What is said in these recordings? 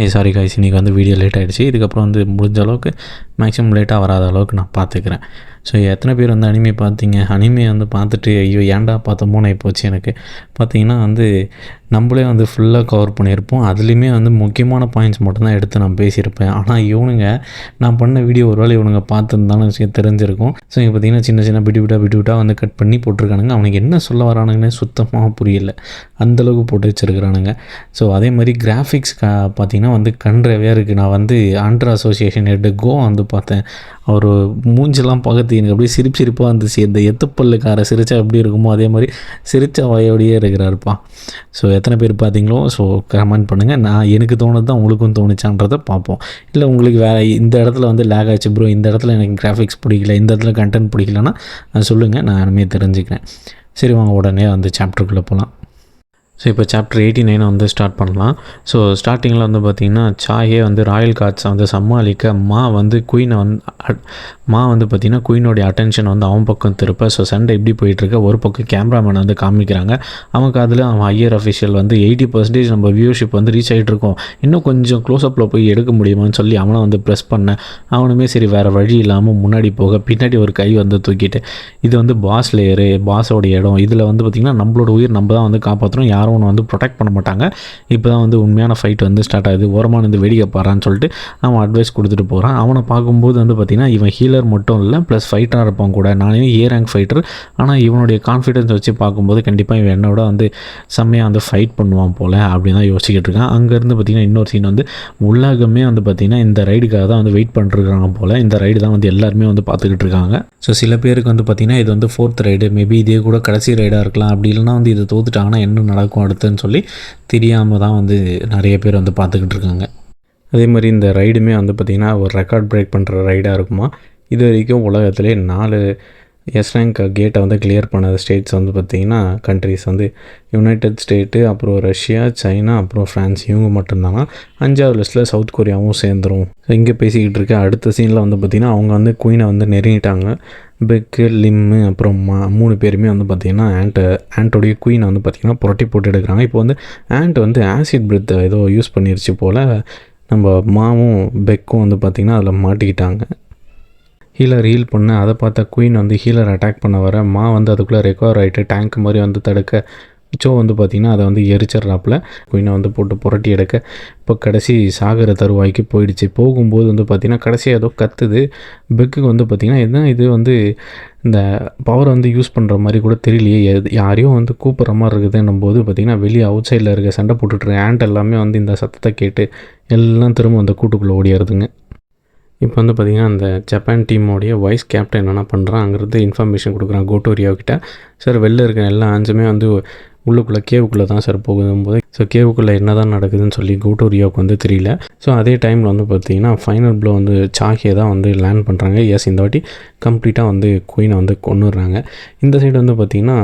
ஏ sorry guys இன்றைக்கி வந்து video late ஆகிடுச்சு இதுக்கப்புறம் வந்து முடிஞ்ச அளவுக்கு மேக்ஸிமம் லேட்டாக வராத அளவுக்கு நான் பார்த்துக்கிறேன். ஸோ எத்தனை பேர் வந்து அனிமே பார்த்தீங்க? அனிமே வந்து பார்த்துட்டு ஐயோ ஏன்டா பார்த்தோமோ நான் போச்சு எனக்கு? பார்த்தீங்கன்னா வந்து நம்மளே வந்து ஃபுல்லாக கவர் பண்ணியிருப்போம். அதுலேயுமே வந்து முக்கியமான பாயிண்ட்ஸ் மட்டும்தான் எடுத்து நான் பேசியிருப்பேன். ஆனால் இவனுங்க நான் பண்ண வீடியோ ஒரு வேளை இவனுங்க பார்த்துருந்தாலும் விஷயம் தெரிஞ்சிருக்கும். ஸோ இங்கே பார்த்தீங்கன்னா சின்ன சின்ன பிடி விட்டா பிடி விட்டா வந்து கட் பண்ணி போட்டிருக்கானுங்க. அவனுக்கு என்ன சொல்ல வரானுங்கன்னே சுத்தமாக புரியல. அந்தளவுக்கு போட்டு வச்சுருக்கிறானுங்க. ஸோ அதே மாதிரி கிராஃபிக்ஸ் கா பார்த்தீங்கன்னா வந்து கன்றவே இருக்குது நான் வந்து ஆண்ட்ரா அசோசியேஷன் ஹெட்டு கோ வந்து பார்த்தேன். அவர் மூஞ்செல்லாம் பார்க்கறது எனக்கு அப்படியே சிரிப்பு சிரிப்பாக இருந்துச்சு. இந்த எத்துப்பல்லுக்கார சிரிச்சா எப்படி இருக்குமோ அதே மாதிரி சிரிச்ச வாயோடையே இருக்கிறாருப்பா. ஸோ எத்தனை பேர் பார்த்தீங்களோ ஸோ கமெண்ட் பண்ணுங்கள் நான் எனக்கு தோணுது தான் உங்களுக்கும் தோணுச்சான்றதை பார்ப்போம். இல்லை உங்களுக்கு வேறு இந்த இடத்துல வந்து லேக் ஆச்சு ப்ரோ இந்த இடத்துல எனக்கு கிராஃபிக்ஸ் பிடிக்கல இந்த இடத்துல கண்டென்ட் பிடிக்கலன்னா சொல்லுங்கள் நான் இனிமேல் தெரிஞ்சுக்கிறேன். சரி வாங்க உடனே வந்து சாப்டருக்குள்ளே போகலாம் ஸோ இப்போ சாப்டர் எயிட்டி நைனை வந்து ஸ்டார்ட் பண்ணலாம். ஸோ ஸ்டார்டிங்கில் வந்து பார்த்திங்கன்னா சாயே வந்து ராயல் கார்ட்ஸை வந்து சமாளிக்க மா வந்து குயினை வந்து அட்- மா வந்து பார்த்திங்கன்னா குயினோடைய அட்டென்ஷன் வந்து அவன் பக்கம் திருப்ப ஸோ சண்டை எப்படி போயிட்டுருக்கு ஒரு பக்கம் கேமராமேன் வந்து காமிக்கிறாங்க. அவனுக்கு அதில் அவன் ஹையர் அஃபிஷியல் வந்து எயிட்டி பர்சன்டேஜ் நம்ம வியூஷிப் வந்து ரீச் ஆகிட்டு இருக்கோம். இன்னும் கொஞ்சம் க்ளோஸ்அப்பில் போய் எடுக்க முடியுமான்னு சொல்லி அவனை வந்து ப்ரெஸ் பண்ண அவனுமே சரி வேறு வழி இல்லாமல் முன்னாடி போக பின்னாடி ஒரு கை வந்து தூக்கிட்டு இது வந்து பாஸ் லேயரு பாஸோட இடம். இதில் வந்து பார்த்திங்கன்னா நம்மளோட உயிர் நம்ம தான் வந்து காப்பாற்றுறோம் யாரும் ஒன்று வந்து ப்ரொடெக்ட் பண்ண மாட்டாங்க. இப்போ தான் வந்து உண்மையான ஃபைட் வந்து ஸ்டார்ட் ஆகுது. ஓரமான இந்த வேடிக்கை பாறான்னு சொல்லிட்டு அவன் அட்வைஸ் கொடுத்துட்டு போகிறான் அவனை பார்க்கும்போது வந்து பார்த்திங்கன்னா இவன் ஹீலர் மட்டும் இல்லை ப்ளஸ் ஃபைட்டராக இருப்பான் கூட. நானே ஏ ரேங்க் ஃபைட்டர் ஆனால் இவனுடைய கான்ஃபிடன்ஸ் வச்சு பார்க்கும்போது கண்டிப்பாக இவன் என்னோட வந்து செம்மையாக வந்து ஃபைட் பண்ணுவான் போல் அப்படின்னு தான் யோசிச்சுக்கிட்டு இருக்கான். அங்கேருந்து பார்த்திங்கன்னா இன்னொரு சீன் வந்து உலகமே வந்து பார்த்திங்கன்னா இந்த ரைடுக்காக தான் வந்து வெயிட் பண்ணிருக்காங்க போல். இந்த ரைடு தான் வந்து எல்லாருமே வந்து பார்த்துக்கிட்டு இருக்காங்க. ஸோ சில பேருக்கு வந்து பார்த்திங்கன்னா இது வந்து ஃபோர்த் ரைடு மேபி இதே கூட கடைசி ரைடாக இருக்கலாம். அப்படி இல்லைனா வந்து இது தோத்துட்டாங்கன்னா என்ன நடக்கும் அடுத்துன்னு சொல்லி தெரியாமல் தான் வந்து நிறைய பேர் வந்து பார்த்துக்கிட்டு இருக்காங்க. அதே மாதிரி இந்த ரைடுமே வந்து பார்த்திங்கன்னா ஒரு ரெக்கார்ட் பிரேக் பண்ணுற ரைடாக இருக்குமா? இது வரைக்கும் உலகத்திலே நாலு எஸ் ரேங்க் கேட்டை வந்து கிளியர் பண்ண ஸ்டேட்ஸ் வந்து பார்த்திங்கன்னா கண்ட்ரிஸ் வந்து யுனைடெட் ஸ்டேட்டு அப்புறம் ரஷ்யா சைனா அப்புறம் ஃப்ரான்ஸ் இவங்க மட்டும்தாங்க அஞ்சாவது லிஸ்ட்டில் சவுத் கொரியாவும் சேர்ந்துரும். இங்கே பேசிக்கிட்டு இருக்க அடுத்த சீனில் வந்து பார்த்திங்கன்னா அவங்க வந்து குயினை வந்து நெருங்கிட்டாங்க. பெக்கு லிம்மு அப்புறம் மா மூணு பேருமே வந்து பார்த்திங்கன்னா ஆண்ட்டை ஆண்ட்டோடைய குயினை வந்து பார்த்திங்கன்னா புரட்டி போட்டு எடுக்கிறாங்க. இப்போ வந்து ஆண்ட் வந்து ஆசிட் பிரெத் ஏதோ யூஸ் பண்ணிருச்சு போல் நம்ம மாவும் பெக்கும் வந்து பார்த்திங்கன்னா அதில் மாட்டிக்கிட்டாங்க. ஹீலர் ஹீல் பண்ண அதை பார்த்த குயின் வந்து ஹீலர் அட்டாக் பண்ண வர மா வந்து அதுக்குள்ளே ரெக்கவர் ஆகிட்டு டேங்க் மாதிரி வந்து தடுக்க ஸோ வந்து பார்த்திங்கன்னா அதை வந்து எரிச்சிட்றாப்புல. குயினை வந்து போட்டு புரட்டி எடுக்க. இப்போ கடைசி சாகர தருவாய்க்கு போயிடுச்சு. போகும்போது வந்து பார்த்திங்கன்னா கடைசியாக ஏதோ கத்துது. பெக்குக்கு வந்து பார்த்திங்கன்னா என்ன இது வந்து இந்த பவர் வந்து யூஸ் பண்ணுற மாதிரி கூட தெரியலையே. எது- யாரையும் வந்து கூப்பிட்ற மாதிரி இருக்குதுன்னும் போது பார்த்திங்கன்னா வெளியே அவுட் சைடில் இருக்க சண்டை போட்டுட்ருக்க ஆண்ட் எல்லாமே வந்து இந்த சத்தத்தை கேட்டு எல்லாம் திரும்ப அந்த கூட்டுக்குள்ளே ஓடியாருதுங்க. இப்போ வந்து பார்த்திங்கன்னா அந்த ஜப்பான் டீமோடைய வைஸ் கேப்டன் என்னென்ன பண்ணுறான் அங்கேருந்து இன்ஃபர்மேஷன் கொடுக்குறான் கோட்டோரியாக்கிட்ட சார் வெளில இருக்கிற எல்லா அஞ்சுமே வந்து உள்ளுக்குள்ளே கேவுக்குள்ளே தான் சார் போகுதும்போது ஸோ கேவுக்குள்ளே என்ன தான் நடக்குதுன்னு சொல்லி கோட்டோரியாவுக்கு வந்து தெரியல. ஸோ அதே டைமில் வந்து பார்த்திங்கன்னா ஃபைனல் ப்ளோ வந்து சாகியை தான் வந்து லேண்ட் பண்ணுறாங்க எஸ் இந்த வாட்டி கம்ப்ளீட்டாக வந்து குயினை வந்து கொண்டுடுறாங்க இந்த சைடு வந்து பார்த்திங்கன்னா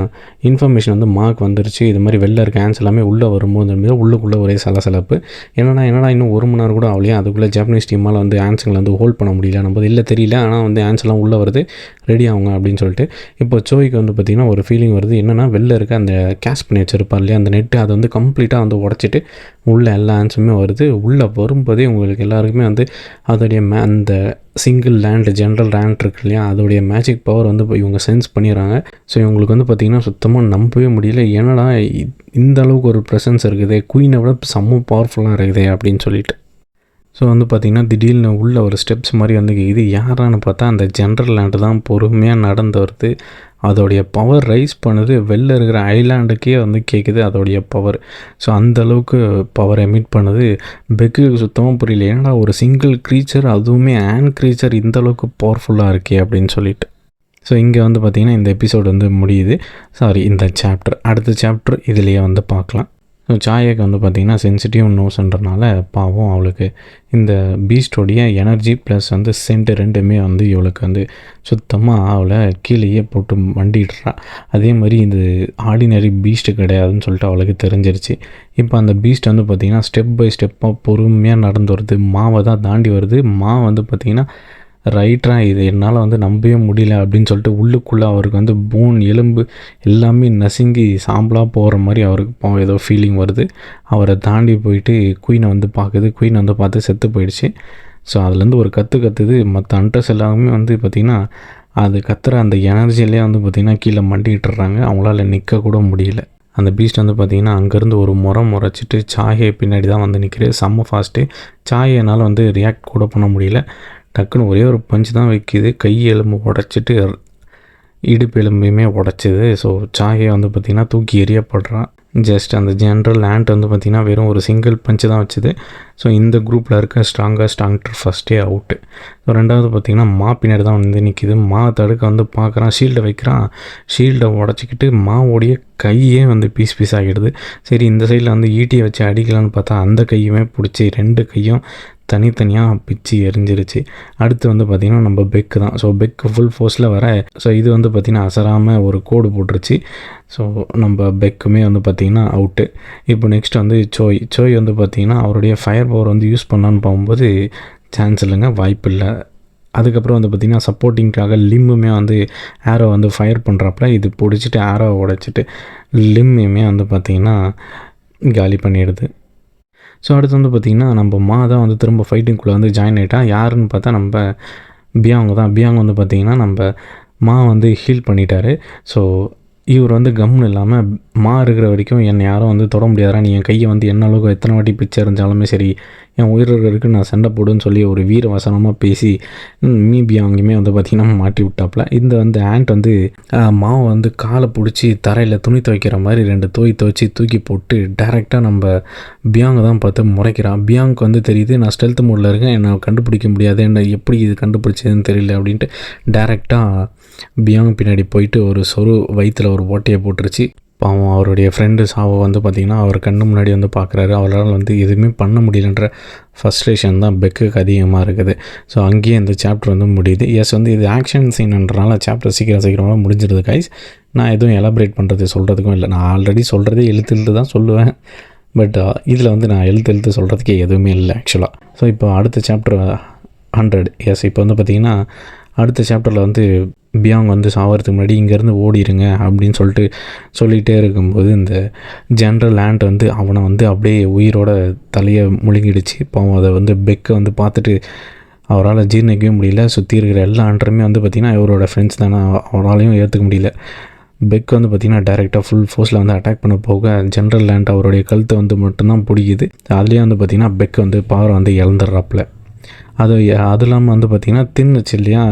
இன்ஃபர்மேஷன் வந்து மார்க் வந்துருச்சு. இது மாதிரி வெளில இருக்க ஆன்ஸ் எல்லாமே உள்ளே வரும்போது உள்ளுக்குள்ளே ஒரே சலசலப்பு. என்னடா என்னடா இன்னும் ஒரு மணி நேரம் கூட ஆகலையா? அதுக்குள்ளே ஜாப்பனீஸ் டீமால் வந்து ஆன்ஸுங்களை வந்து ஹோல்ட் பண்ண முடியல. நம்ம இல்லை தெரியல. ஆனால் வந்து ஆன்ஸ்லாம் உள்ளே வருது. ரெடி ஆகுங்க அப்படின்னு சொல்லிட்டு. இப்போ சோய்க்கு வந்து பார்த்திங்கன்னா ஒரு ஃபீலிங் வருது. என்னென்னா வெளில இருக்க அந்த கேஷ் பண்ணி வச்சுருப்பார் இல்லையா? அந்த நெட்டு அதை வந்து கம்ப்ளீட்டாக வந்து உடச்சிட்டு உள்ளே எல்லா ஆன்சருமே வருது. உள்ளே வரும்போதே உங்களுக்கு எல்லாருக்குமே வந்து அதோடைய மே அந்த சிங்கிள் லேண்டு ஜென்ரல் லேண்ட் இருக்கு இல்லையா? அதோடைய மேஜிக் பவர் வந்து இப்போ இவங்க சென்ஸ் பண்ணிடுறாங்க. ஸோ இவங்களுக்கு வந்து பார்த்திங்கன்னா சுத்தமாக நம்பவே முடியல. என்னடா இ- இந்த அளவுக்கு ஒரு ப்ரெசன்ஸ் இருக்குது? குயினை விட செம்ம பவர்ஃபுல்லாக இருக்குது அப்படின்னு சொல்லிட்டு. ஸோ வந்து பார்த்திங்கன்னா திடீர்னு உள்ள ஒரு ஸ்டெப்ஸ் மாதிரி வந்து இது யாரான்னு பார்த்தா அந்த ஜென்ரல் லேண்டு தான் பொறுமையாக நடந்து வருது. அதோடைய பவர் ரைஸ் பண்ணுது. வெளில இருக்கிற ஐலாண்டுக்கே வந்து கேட்குது அதோடைய பவர் ஸோ அந்தளவுக்கு பவர் எமிட் பண்ணுது. பெக்கு சுத்தமாக புரியல. ஏன்னா ஒரு சிங்கிள் க்ரீச்சர் அதுவுமே ஆன் க்ரீச்சர் இந்த அளவுக்கு பவர்ஃபுல்லாக இருக்கே அப்படின்னு சொல்லிட்டு. ஸோ இங்கே வந்து பார்த்திங்கன்னா இந்த எபிசோடு வந்து முடியுது. சாரி இந்த சாப்டர் அடுத்த சாப்டர் இதுலேயே வந்து பார்க்கலாம். ஸோ சாயாக்கு வந்து பார்த்திங்கன்னா சென்சிட்டிவ் நோஸ்ன்றனால பாவம் அவளுக்கு இந்த பீஸ்டோடைய எனர்ஜி ப்ளஸ் வந்து சென்ட் ரெண்டுமே வந்து இவளுக்கு வந்து சுத்தமாக அவளை கீழேயே போட்டு மண்டிடுறா அதே மாதிரி இது ஆர்டினரி பீஸ்ட் கிடையாதுன்னு சொல்லிட்டு அவளுக்கு தெரிஞ்சிருச்சு. இப்போ அந்த பீஸ்ட் வந்து பார்த்திங்கன்னா ஸ்டெப் பை ஸ்டெப்பாக பொறுமையாக நடந்து வருது. மாவை தான் தாண்டி வருது. மா வந்து பார்த்திங்கன்னா ரைட்ரா இது என்னால் வந்து நம்பவே முடியல அப்படின்னு சொல்லிட்டு உள்ளுக்குள்ளே அவருக்கு வந்து போன் எலும்பு எல்லாமே நசுங்கி சாம்பலாக போகிற மாதிரி அவருக்கு பாவம் ஏதோ ஃபீலிங் வருது. அவரை தாண்டி போயிட்டு குயினை வந்து பார்க்குது குயின் வந்து பார்த்து செத்து போயிடுச்சு. ஸோ அதுலேருந்து ஒரு கற்று கத்துது. மற்ற அண்டர்ஸ் எல்லாமே வந்து பார்த்திங்கன்னா அது கத்துற அந்த எனர்ஜிலே வந்து பார்த்திங்கன்னா கீழே மண்டிக்கிட்டுறாங்க அவங்களால நிற்க கூட முடியல. அந்த பீஸ்ட் வந்து பார்த்திங்கன்னா அங்கேருந்து ஒரு முறை முறைச்சிட்டு சாயை பின்னாடி தான் வந்து நிற்கிறது செம்ம ஃபாஸ்ட்டு சாயை என்னால் வந்து ரியாக்ட் கூட பண்ண முடியல. டக்குன்னு ஒரே ஒரு பஞ்சு தான் வைக்கிது. கை எலும்பு உடச்சிட்டு இடுப்பு எலும்பையுமே உடச்சிது. ஸோ சாயை வந்து பார்த்திங்கன்னா தூக்கி எரியப்படுறான் ஜஸ்ட் அந்த ஜென்ரல் லேண்ட் வந்து பார்த்திங்கன்னா வெறும் ஒரு சிங்கிள் பஞ்சு தான் வச்சுது. ஸோ இந்த குரூப்பில் இருக்க ஸ்ட்ராங்கஸ்ட் ஆங்டர் ஃபஸ்ட்டே அவுட்டு ஸோ ரெண்டாவது பார்த்திங்கன்னா மா பின்னாடி தான் வந்து நிற்கிது மா தடுக்க வந்து பார்க்குறான் ஷீல்டை வைக்கிறான். ஷீல்டை உடச்சிக்கிட்டு மாவோடைய கையே வந்து பீஸ் பீஸ் ஆகிடுது. சரி இந்த சைடில் வந்து ஈட்டியை வச்சு அடிக்கலான்னு பார்த்தா அந்த கையுமே பிடிச்சி ரெண்டு கையும் தனித்தனியாக பிச்சு எரிஞ்சிருச்சு. அடுத்து வந்து பார்த்திங்கன்னா நம்ம பெக்கு தான். ஸோ பெக்கு ஃபுல் ஃபோர்ஸில் வர ஸோ இது வந்து பார்த்திங்கன்னா அசராமல் ஒரு கோடு போட்டுருச்சு. ஸோ நம்ம பெக்குமே வந்து பார்த்திங்கன்னா அவுட்டு இப்போ நெக்ஸ்ட் வந்து சோய் சோய் வந்து பார்த்திங்கன்னா அவருடைய ஃபயர் பவர் வந்து யூஸ் பண்ணான்னு போகும்போது சான்ஸ் இல்லைங்க வாய்ப்பு இல்லை. அதுக்கப்புறம் வந்து பார்த்திங்கன்னா சப்போர்ட்டிங்க்காக லிம்முமே வந்து ஆரோ வந்து ஃபயர் பண்ணுறப்ப இது பிடிச்சிட்டு ஆரோவை உடைச்சிட்டு லிம்முமே வந்து பார்த்திங்கன்னா காலி பண்ணிடுது. ஸோ அடுத்து வந்து பார்த்திங்கன்னா நம்ம மா தான் வந்து திரும்ப ஃபைட்டிங்குள்ளே வந்து ஜாயின் ஆகிட்டான் யாருன்னு பார்த்தா நம்ம பியாங் தான். பியாங் வந்து பார்த்திங்கன்னா நம்ம மா வந்து ஹீல் பண்ணிட்டாரு. ஸோ இவர் வந்து கம்னு இல்லாமல் மா இருக்கிற வரைக்கும் என்னை யாரும் வந்து தொட முடியாதா நீ என் கையை வந்து என்ன அளவுக்கு எத்தனை வாட்டி பிச்சை இருந்தாலுமே சரி என் உயிரர்களுக்கு நான் சண்டை போடுன்னு சொல்லி ஒரு வீர வசனமாக பேசி மீபி பியாங்குமே வந்து பார்த்திங்கன்னா மாட்டி விட்டாப்புல இந்த வந்து ஆண்ட் வந்து மாவை வந்து காலை பிடிச்சி தரையில் துணி துவைக்கிற மாதிரி ரெண்டு தோய் துவைச்சி தூக்கி போட்டு டேரெக்டாக நம்ம பியாங்கை தான் பார்த்து முறைக்கிறான். பியாங்க்கு வந்து தெரியுது நான் ஸ்டெல்த் மோடில் இருக்கேன் என்னை கண்டுபிடிக்க முடியாது என்ன எப்படி இது கண்டுபிடிச்சதுன்னு தெரியல அப்படின்ட்டு டேரெக்டாக பியாங் பின்னாடி போயிட்டு ஒரு சொரு வயிற்றில் ஒரு ஓட்டையை போட்டுருச்சு. பாவம் அவருடைய ஃப்ரெண்டு சாவை வந்து பார்த்திங்கன்னா அவர் கண்ணு முன்னாடி வந்து பார்க்குறாரு அவரால் வந்து எதுவுமே பண்ண முடியலன்ற ஃபஸ்ட்ரேஷன் தான் பெக்குக்கு அதிகமாக இருக்குது. ஸோ அங்கேயே இந்த சாப்டர் வந்து முடியுது. எஸ் வந்து இது ஆக்ஷன் சீன்ன்றனால சாப்டர் சீக்கிரம் சீக்கிரமாக முடிஞ்சிருது கைஸ் நான் எதுவும் எலாபரேட் பண்ணுறது சொல்கிறதுக்கும் இல்லை. நான் ஆல்ரெடி சொல்கிறதே எழுத்து எழுத்து தான் சொல்லுவேன். பட் uh, இதில் வந்து நான் எழுத்து எழுத்து சொல்கிறதுக்கே எதுவுமே இல்லை ஆக்சுவலாக ஸோ இப்போ அடுத்த சாப்டர் ஹண்ட்ரட் எஸ் இப்போ வந்து பார்த்திங்கன்னா அடுத்த சாப்டரில் வந்து பியாங் வந்து சாவறதுக்கு முன்னாடி இங்கேருந்து ஓடிடுங்க அப்படின்னு சொல்லிட்டு சொல்லிகிட்டே இருக்கும்போது இந்த ஜென்ரல் லேண்ட் வந்து அவனை வந்து அப்படியே உயிரோட தலையை முழுங்கிடுச்சு. பாவம் அதை வந்து பெக்கை வந்து பார்த்துட்டு அவரால் ஜீர்ணிக்கவே முடியல. சுற்றி இருக்கிற எல்லா ஆண்டருமே வந்து பார்த்திங்கன்னா இவரோட ஃப்ரெண்ட்ஸ் தானே. அவராலையும் ஏற்றுக்க முடியல. பெக் வந்து பார்த்திங்கன்னா டேரெக்டாக ஃபுல் ஃபோர்ஸில் வந்து அட்டாக் பண்ண போக ஜென்ரல் லேண்ட் அவருடைய கழுத்தை வந்து மட்டும்தான் பிடிக்குது. அதுலேயே வந்து பார்த்திங்கன்னா பெக் வந்து பவர் வந்து இழந்துடுறாப்புல. அது அது இல்லாமல் வந்து பார்த்திங்கன்னா தின்னுச்சு இல்லையா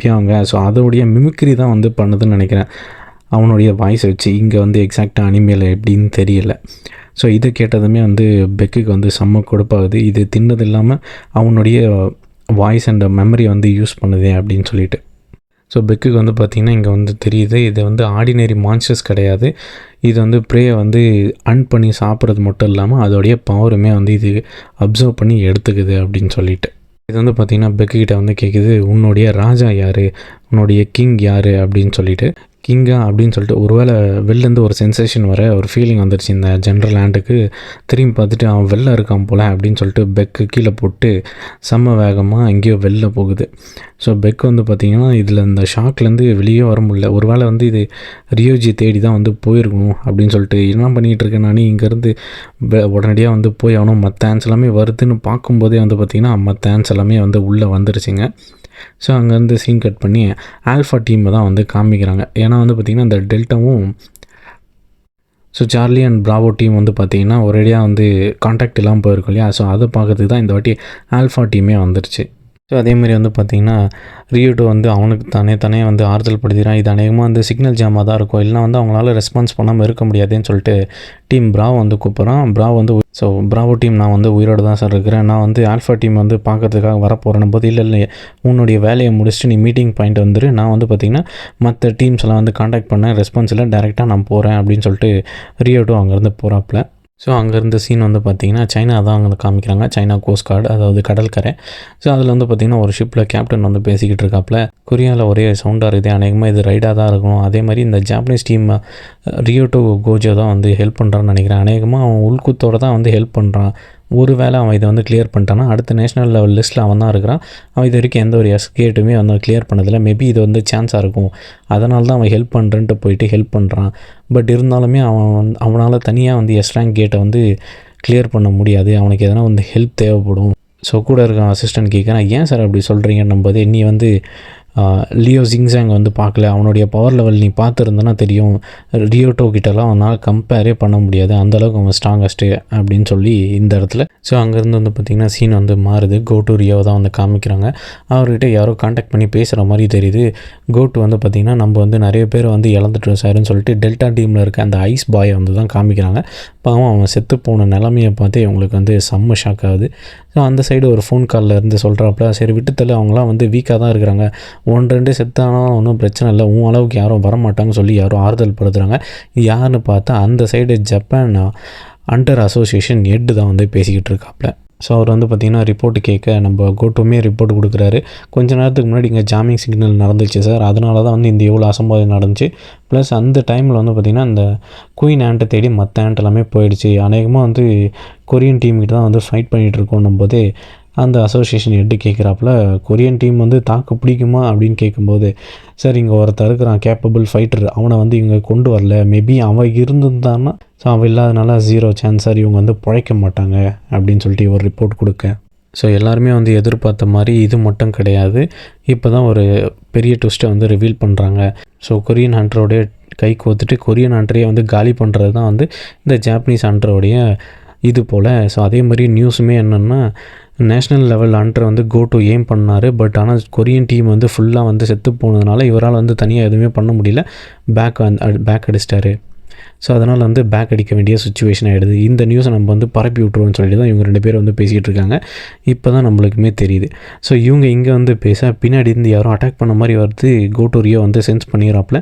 பியாங்க. ஸோ அதோடைய மிமிக்ரி தான் வந்து பண்ணுதுன்னு நினைக்கிறேன். அவனுடைய வாய்ஸ் வச்சு இங்கே வந்து எக்ஸாக்டாக அனிமேல எப்படின்னு தெரியல. ஸோ இதை கேட்டதுமே வந்து பெக்குக்கு வந்து செம்ம கொடுப்பாகுது. இது தின்னது இல்லாமல் அவனுடைய வாய்ஸ் அண்ட் மெமரி வந்து யூஸ் பண்ணுதே அப்படின்னு சொல்லிட்டு. ஸோ பெக்குக்கு வந்து பார்த்திங்கன்னா இங்கே வந்து தெரியுது இது வந்து ஆர்டினரி மான்ஸ்டர்ஸ் கிடையாது. இது வந்து ப்ரேயை வந்து அன் பண்ணி சாப்பிட்றது மட்டும் இல்லாமல் அதோடைய பவருமே வந்து இது அப்சர்வ் பண்ணி எடுத்துக்குது அப்படின்னு சொல்லிட்டு. இது வந்து பார்த்திங்கன்னா பெக்குக்கிட்ட வந்து கேட்குது உன்னுடைய ராஜா யார்? உன்னுடைய கிங் யார்? அப்படின்னு சொல்லிட்டு. கிங்கா அப்படின்னு சொல்லிட்டு ஒருவேளை வெளிலேருந்து ஒரு சென்சேஷன் வர ஒரு ஃபீலிங் வந்துருச்சு இந்த ஜென்ரல் லேண்டுக்கு திரும்பி பார்த்துட்டு அவன் வெளில இருக்கான் போல் அப்படின்னு சொல்லிட்டு பெக்கு கீழே போட்டு செம்ம வேகமாக எங்கேயோ வெளில போகுது. ஸோ பெக் வந்து பார்த்திங்கன்னா இதில் இந்த ஷாக்லேருந்து வெளியே வர முடியல. ஒரு வேளை வந்து இது ரியோஜி தேடி தான் வந்து போயிருக்கணும் அப்படின்னு சொல்லிட்டு என்ன பண்ணிகிட்டு இருக்கேன் நான்? இங்கேருந்து உடனடியாக வந்து போய் அவனும் மற்ற ஆன்ஸ் எல்லாமே வருதுன்னு பார்க்கும்போதே வந்து பார்த்திங்கன்னா மற்ற ஆன்ஸ் எல்லாமே வந்து உள்ளே வந்துருச்சுங்க. ஸோ அங்கேருந்து சீன் கட் பண்ணி ஆல்ஃபா டீமை தான் வந்து காமிக்கிறாங்க. ஏன்னா வந்து பார்த்திங்கன்னா இந்த டெல்டாவும் so Charlie and Bravo team வந்து பார்த்திங்கன்னா ஒரேடியாக வந்து காண்டாக்ட் இல்லாமல் போயிருக்கோம் இல்லையா? ஸோ அதை பார்க்கறதுக்கு தான் இந்த வாட்டி ஆல்ஃபா டீமே வந்துருச்சு. ஸோ அதேமாதிரி வந்து பார்த்திங்கன்னா ரியூட்டோ வந்து அவனுக்கு தானே தானே வந்து ஆறுதல் படுத்திக்கிறான் இது அநேகமாக வந்து சிக்னல் ஜாமாக தான் இருக்கும். இல்லைனா வந்து அவங்களால ரெஸ்பான்ஸ் பண்ணாமல் இருக்க முடியாதுன்னு சொல்லிட்டு டீம் ப்ராவ் வந்து கூப்பிட்றான். ப்ராவ் வந்து ஸோ ப்ராவோ டீம் நான் வந்து உயிரோடு தான் சார் இருக்கிறேன். நான் வந்து ஆல்ஃபா டீம் வந்து பார்க்கறதுக்காக வரப்போகிறேன் போது இல்லை இல்லை உன்னுடைய வேலையை முடிச்சுட்டு நீ மீட்டிங் பாயிண்ட் வந்துரு. நான் வந்து பார்த்திங்கன்னா மற்ற டீம்ஸ் எல்லாம் வந்து காண்டாக்ட் பண்ணேன். ரெஸ்பான்ஸ் இல்லை டேரெக்டாக நான் போகிறேன் அப்படின்னு சொல்லிட்டு ரியோட்டோ அங்கேருந்து போகிறாப்புல ஸோ அங்கேருந்து சீன் வந்து பார்த்திங்கன்னா சைனா தான் அங்கே காமிக்கிறாங்க. சைனா கோஸ்ட் கார்டு அதாவது கடற்கரை ஸோ அதில் வந்து பார்த்திங்கன்னா ஒரு ஷிப்பில் கேப்டன் வந்து பேசிக்கிட்டு இருக்காப்புல கொரியாவில் ஒரே சவுண்டாக இருக்குது. அநேகமாக இது ரைடாக தான் இருக்கும் அதே மாதிரி இந்த ஜாப்பனீஸ் டீம் ரியோட்டோ கோஜோ தான் வந்து ஹெல்ப் பண்ணுறான்னு நினைக்கிறேன். அநேகமாக அவன் உள்குத்தோடு தான் வந்து ஹெல்ப் பண்ணுறான் ஒரு வேளை அவன் இதை வந்து கிளியர் பண்ணிட்டான்னா அடுத்த நேஷனல் லெவல் லிஸ்ட்டில் அவன் தான் இருக்கிறான். அவன் இது வரைக்கும் எந்த ஒரு எஸ்கேட்டுமே வந்து கிளியர் பண்ணதில்லை. மேபி இது வந்து சான்ஸாக இருக்கும். அதனால தான் அவன் ஹெல்ப் பண்ணுறேன்ட்டு போயிட்டு ஹெல்ப் பண்ணுறான் பட் இருந்தாலுமே அவன் வந்து அவனால் தனியாக வந்து எஸ் ரேங்க் கேட்டை வந்து கிளியர் பண்ண முடியாது. அவனுக்கு எதனா வந்து ஹெல்ப் தேவைப்படும். ஸோ கூட இருக்க அசிஸ்டன்ட் கேட்குறான் ஏன் சார் அப்படி சொல்கிறீங்கன்னும் போது நீ வந்து லியோ ஜிங்ஸாங் வந்து பார்க்கல. அவனுடைய பவர் லெவல் நீ பார்த்துருந்தனா தெரியும். ரியோட்டோ கிட்டலாம் அவனால் கம்பேரே பண்ண முடியாது. அந்தளவுக்கு அவன் ஸ்ட்ராங்கஸ்ட்டு அப்படின்னு சொல்லி இந்த இடத்துல. ஸோ அங்கேருந்து வந்து பார்த்திங்கன்னா சீன் வந்து மாறுது. கோட்டு ரியோவை தான் வந்து காமிக்கிறாங்க. அவர்கிட்ட யாரோ காண்டாக்ட் பண்ணி பேசுகிற மாதிரி தெரியுது. கோட்டு வந்து பார்த்திங்கன்னா நம்ம வந்து நிறைய பேர் வந்து இழந்துட்டோம் சார்னு சொல்லிட்டு டெல்டா டீமில் இருக்க அந்த ஐஸ் பாயை வந்து தான் காமிக்கிறாங்க. பாவம் அவன் செத்து போன நிலமையை பார்த்து இவங்களுக்கு வந்து செம்ம ஷாக் ஆகுது. ஸோ அந்த சைடு ஒரு ஃபோன் காலில் இருந்து சொல்கிறாப்புல சரி விட்டுத்தல அவங்களாம் வந்து வீக்காக தான் இருக்கிறாங்க. ஒன்று ரெண்டு செத்தானாலும் ஒன்றும் பிரச்சனை இல்லை. உன் அளவுக்கு யாரும் வரமாட்டாங்கன்னு சொல்லி யாரும் ஆறுதல் படுத்துகிறாங்க யாருன்னு பார்த்தா அந்த சைடு ஜப்பான் அண்டர் அசோசியேஷன் எட்டு தான் வந்து பேசிக்கிட்டு இருக்காப்புல ஸோ அவர் வந்து பார்த்திங்கன்னா ரிப்போர்ட் கேட்க நம்ம கோட்டுமே ரிப்போர்ட் கொடுக்குறாரு. கொஞ்ச நேரத்துக்கு முன்னாடி இங்கே ஜாமிங் சிக்னல் நடந்துச்சு சார் அதனால தான் வந்து இந்த எவ்வளோ அசம்பாவிதம் நடந்துச்சு. ப்ளஸ் அந்த டைமில் வந்து பார்த்திங்கன்னா அந்த குயின் ஆண்ட்டை தேடி மற்ற ஆண்ட் எல்லாமே போயிடுச்சு. அநேகமாக வந்து கொரியன் டீமுக்கிட்ட தான் வந்து ஃபைட் பண்ணிகிட்டு இருக்கோன்னும் போதே அந்த அசோசியேஷன் எட்டு கேட்குறாப்புல கொரியன் டீம் வந்து தாக்கு பிடிக்குமா? அப்படின்னு கேட்கும்போது சார் இங்கே ஒருத்தர் இருக்கிறான் கேப்பபிள் ஃபைட்டர் அவனை வந்து இவங்க கொண்டு வரல. மேபி அவன் இருந்திருந்தான்னா ஸோ அவன் இல்லாதனால ஜீரோ சான்ஸ் சார் இவங்க வந்து பிழைக்க மாட்டாங்க அப்படின்னு சொல்லிட்டு ஒரு ரிப்போர்ட் கொடுக்க. ஸோ எல்லாருமே வந்து எதிர்பார்த்த மாதிரி இது மட்டும் கிடையாது. இப்போ தான் ஒரு பெரிய ட்விஸ்ட்டை வந்து ரிவீல் பண்ணுறாங்க ஸோ கொரியன் ஹண்ட்ரோடைய கை கோத்துட்டு கொரியன் ஹண்ட்ரையே வந்து காலி பண்ணுறது தான் வந்து இந்த ஜாப்பனீஸ் ஹண்ட்ரோடைய இது போல். ஸோ அதே மாதிரி நியூஸுமே என்னென்னா நேஷ்னல் லெவல் அண்டர் வந்து கோ டு எய்ம் பண்ணார். பட் ஆனால் கொரியன் டீம் வந்து ஃபுல்லாக வந்து செத்து போனதுனால இவரால் வந்து தனியாக எதுவுமே பண்ண முடியல. பேக் வந்து பேக் அடிச்சிட்டாரு. ஸோ அதனால் வந்து பேக் அடிக்க வேண்டிய சுச்சுவேஷன் ஆகிடுது இந்த நியூஸை நம்ம வந்து பரப்பி விட்ருவோம்னு சொல்லிட்டு தான் இவங்க ரெண்டு பேரும் வந்து பேசிகிட்டு இருக்காங்க. இப்போ தான் நம்மளுக்குமே தெரியுது. ஸோ இவங்க இங்கே வந்து பேச பின்னாடி இருந்து யாரும் அட்டாக் பண்ண மாதிரி வருது. கோட்டூரியோ வந்து சென்ஸ் பண்ணிடுறாப்புல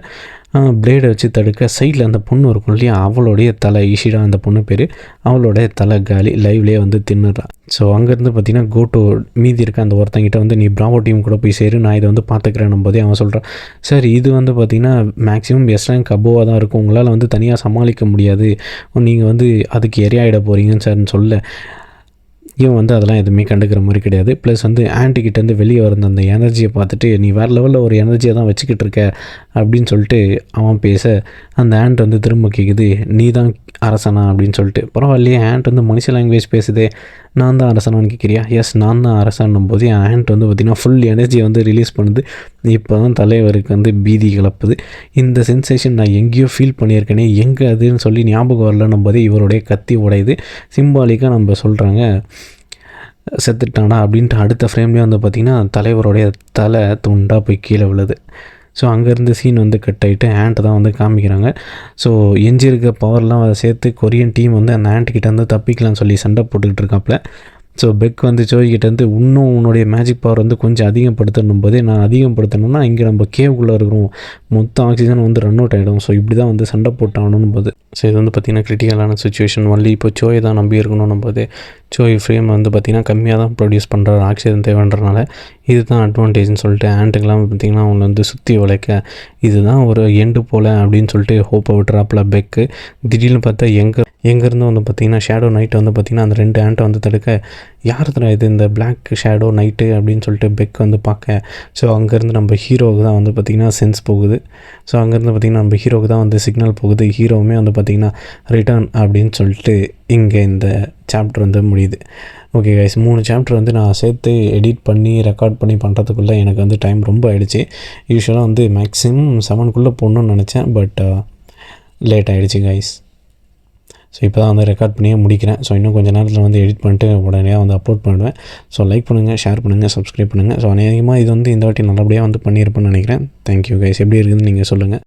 பிளேடை வச்சு தடுக்க சைடில் அந்த பொண்ணு இருக்கும் இல்லையா அவளுடைய தலை ஈஷிடா அந்த பொண்ணு பேர் அவளுடைய தலை காலி லைவ்லேயே வந்து தின்னுறான் ஸோ அங்கேருந்து பார்த்தீங்கன்னா கோட்டோ மீதி இருக்க அந்த ஒருத்தங்கிட்ட வந்து நீ பிராவோ டீம் கூட போய் சேரு நான் இதை வந்து பார்த்துக்கிறேன் போதே அவன் சொல்கிறான் சார் இது வந்து பார்த்தீங்கன்னா மேக்ஸிமம் எஸ் ரேங்க் அபோவாக தான் இருக்கும். உங்களால் வந்து தனியாக சமாளிக்க முடியாது. நீங்கள் வந்து அதுக்கு எரியாயிட போகிறீங்கன்னு சார்னு சொல்ல இவன் வந்து அதெல்லாம் எதுவுமே கண்டுக்கிற மாதிரி கிடையாது. ப்ளஸ் வந்து ஆன்ட்டிக்கிட்டேருந்து வெளியே வந்த அந்த எனர்ஜியை பார்த்துட்டு நீ வேறு லெவலில் ஒரு எனர்ஜியை தான் வச்சுக்கிட்டு இருக்க அப்படின்னு சொல்லிட்டு அவன் பேச அந்த ஆண்ட் வந்து திரும்ப கேட்குது நீ தான் அரசனா அப்படின்னு சொல்லிட்டு. பரவாயில்லையே ஆண்ட் வந்து மனுஷ லாங்குவேஜ் பேசுதே. நான் தான் அரசனான்னு கேட்குறியா? எஸ் நான் தான் அரசன்னும் போது என் ஆண்ட் வந்து பார்த்திங்கன்னா ஃபுல் எனர்ஜியை வந்து ரிலீஸ் பண்ணுது. இப்போ தான் தலைவருக்கு வந்து பீதி கிளப்புது. இந்த சென்சேஷன் நான் எங்கேயோ ஃபீல் பண்ணியிருக்கேனே எங்கே அதுன்னு சொல்லி ஞாபகம் வரலன்னும் போதே இவருடைய கத்தி உடையுது. சிம்பாலிக்காக நம்ம சொல்கிறாங்க செத்துட்டானா அப்படின்ட்டு அடுத்த ஃப்ரேம்லேயே வந்து பார்த்திங்கன்னா தலைவருடைய தலை துண்டாக போய் கீழே விழுது. ஸோ அங்கேருந்து சீன் வந்து கட் ஆகிட்டு ஆண்ட்டை தான் வந்து காமிக்கிறாங்க. ஸோ எஞ்சி இருக்க பவர்லாம் அதை சேர்த்து கொரியன் டீம் வந்து அந்த ஆண்ட் கிட்ட வந்து தப்பிக்கலாம்னு சொல்லி சண்டை போட்டுக்கிட்டு இருக்காப்புல. ஸோ பெக் வந்து ஜோய்கிட்ட வந்து இன்னும் உன்னுடைய மேஜிக் பவர் வந்து கொஞ்சம் அதிகப்படுத்தணும். போதே நான் அதிகப்படுத்தணும்னா இங்கே நம்ம கேவுக்குள்ளே இருக்கிறோம். மொத்த ஆக்சிஜன் வந்து ரன் அவுட் ஆகிடும் ஸோ இப்படி தான் வந்து சண்டை போட்டாகணும் போது ஸோ இது வந்து பார்த்திங்கன்னா கிரிட்டிக்கலான சுச்சுவேஷன் ஒன்லி இப்போ சோயை தான் நம்பி இருக்கணும் போது சோய் ஃப்ரேம் வந்து பார்த்திங்கன்னா கம்மியாக தான் ப்ரொடியூஸ் பண்ணுறாரு ஆக்சிஜன் தேவைன்றனால இதுதான் அட்வான்டேஜ்னு சொல்லிட்டு ஆண்ட்டுக்கெல்லாம் பார்த்திங்கன்னா அவங்க வந்து சுற்றி உழைக்க இதுதான் ஒரு எண்டு போல் அப்படின்னு சொல்லிட்டு ஹோப்பை விட்டுறாப்புல பெக்கு திடீர்னு பார்த்தா எங்கே எங்கேருந்து வந்து பார்த்திங்கன்னா ஷேடோ நைட் வந்து பார்த்திங்கன்னா அந்த ரெண்டு ஆண்ட்டை வந்து தடுக்க யார் இது இந்த பிளாக் ஷேடோ நைட்டு அப்படின்னு சொல்லிட்டு பெக் வந்து பார்க்க. ஸோ அங்கேருந்து நம்ம ஹீரோவுக்கு தான் வந்து பார்த்திங்கன்னா சென்ஸ் போகுது. ஸோ அங்கேருந்து பார்த்திங்கன்னா நம்ம ஹீரோவுக்கு தான் வந்து சிக்னல் போகுது. ஹீரோவுமே வந்து பார்த்திங்கன்னா ரிட்டர்ன் அப்படின்னு சொல்லிட்டு இங்கே இந்த சாப்டர் வந்து முடியுது. ஓகே கைஸ் மூணு சாப்டர் வந்து நான் சேர்த்து எடிட் பண்ணி ரெக்கார்ட் பண்ணி பண்ணுறதுக்குள்ளே எனக்கு வந்து டைம் ரொம்ப ஆயிடுச்சு. யூஸ்வலாக வந்து மேக்ஸிமம் செவனுக்குள்ளே போடணும்னு நினச்சேன் பட் லேட் uh, ஆகிடுச்சு கைஸ் ஸோ இப்போ தான் வந்து ரெக்கார்ட் பண்ணியே முடிக்கிறேன். ஸோ இன்னும் கொஞ்சம் நேரத்தில் வந்து எடிட் பண்ணிட்டு உடனே வந்து அப்லோட் பண்ணுவேன். ஸோ லைக் பண்ணுங்கள் ஷேர் பண்ணுங்கள் சப்ஸ்கிரைப் பண்ணுங்கள் ஸோ அநேகமாக இது வந்து இந்த வாட்டி நல்லபடியாக வந்து பண்ணியிருப்பேன்னு நினைக்கிறேன். தேங்க்யூ கைஸ் எப்படி இருக்குதுன்னு நீங்கள் சொல்லுங்கள்